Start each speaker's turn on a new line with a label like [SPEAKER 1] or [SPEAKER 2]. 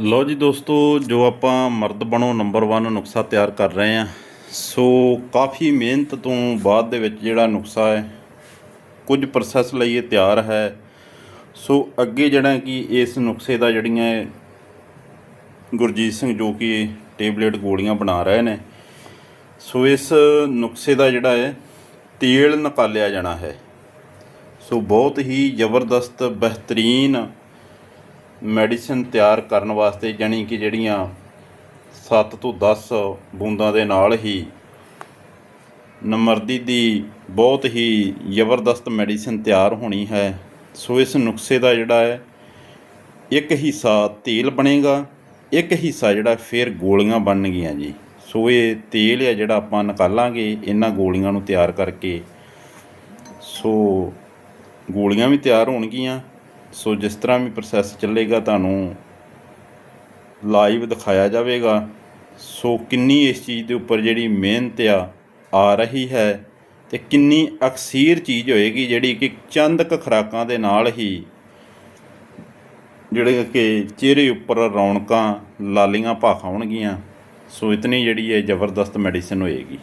[SPEAKER 1] ਲਓ ਜੀ ਦੋਸਤੋ, ਜੋ ਆਪਾਂ ਮਰਦ ਬਣੋ ਨੰਬਰ 1 ਨੁਕਸਾ ਤਿਆਰ ਕਰ ਰਹੇ ਹਾਂ। ਸੋ ਕਾਫੀ ਮਿਹਨਤ ਤੋਂ ਬਾਅਦ ਦੇ ਵਿੱਚ ਜਿਹੜਾ ਨੁਕਸਾ ਹੈ, ਕੁਝ ਪ੍ਰੋਸੈਸ ਲਈ ਇਹ ਤਿਆਰ ਹੈ। ਸੋ ਅੱਗੇ ਜਿਹੜਾ ਕਿ ਇਸ ਨੁਕਸੇ ਦਾ ਜਿਹੜੀਆਂ ਗੁਰਜੀਤ ਸਿੰਘ ਜੋ ਕਿ ਟੇਬਲੇਟ ਗੋਲੀਆਂ ਬਣਾ ਰਹੇ ਨੇ। ਸੋ ਇਸ ਨੁਕਸੇ ਦਾ ਜਿਹੜਾ ਹੈ, ਤੇਲ ਨਿਕਾਲਿਆ ਜਾਣਾ ਹੈ। ਸੋ ਬਹੁਤ ਹੀ ਜ਼ਬਰਦਸਤ, ਬਿਹਤਰੀਨ ਮੈਡੀਸਿਨ ਤਿਆਰ ਕਰਨ ਵਾਸਤੇ ਜਾਣੀ ਕਿ ਜਿਹੜੀਆਂ 7 ਤੋਂ 10 ਬੂੰਦਾਂ ਦੇ ਨਾਲ ਹੀ ਨਮਰਦੀ ਦੀ ਬਹੁਤ ਹੀ ਜ਼ਬਰਦਸਤ ਮੈਡੀਸਿਨ ਤਿਆਰ ਹੋਣੀ ਹੈ। ਸੋ ਇਸ ਨੁਕਸੇ ਦਾ ਜਿਹੜਾ ਹੈ, ਇੱਕ ਹਿੱਸਾ ਤੇਲ ਬਣੇਗਾ, ਇੱਕ ਹਿੱਸਾ ਜਿਹੜਾ ਫਿਰ ਗੋਲੀਆਂ ਬਣਨਗੀਆਂ ਜੀ। ਸੋ ਇਹ ਤੇਲ ਹੈ ਜਿਹੜਾ ਆਪਾਂ ਨਿਕਾਲਾਂਗੇ ਇਹਨਾਂ ਗੋਲੀਆਂ ਨੂੰ ਤਿਆਰ ਕਰਕੇ। ਸੋ ਗੋਲੀਆਂ ਵੀ ਤਿਆਰ ਹੋਣਗੀਆਂ। ਸੋ ਜਿਸ ਤਰ੍ਹਾਂ ਵੀ ਪ੍ਰੋਸੈਸ ਚੱਲੇਗਾ, ਤੁਹਾਨੂੰ ਲਾਈਵ ਦਿਖਾਇਆ ਜਾਵੇਗਾ। ਸੋ ਕਿੰਨੀ ਇਸ ਚੀਜ਼ ਦੇ ਉੱਪਰ ਜਿਹੜੀ ਮਿਹਨਤ ਆ ਆ ਰਹੀ ਹੈ ਤੇ ਕਿੰਨੀ ਅਕਸੀਰ ਚੀਜ਼ ਹੋਏਗੀ ਜਿਹੜੀ ਕਿ ਚੰਦ ਕੁ ਖੁਰਾਕਾਂ ਦੇ ਨਾਲ ਹੀ ਜਿਹੜੇ ਕਿ ਚਿਹਰੇ ਉੱਪਰ ਰੌਣਕਾਂ, ਲਾਲੀਆਂ ਭਾਖਾਉਣਗੀਆਂ। ਸੋ ਇਤਨੀ ਜਿਹੜੀ ਹੈ ਜ਼ਬਰਦਸਤ ਮੈਡੀਸਿਨ ਹੋਏਗੀ।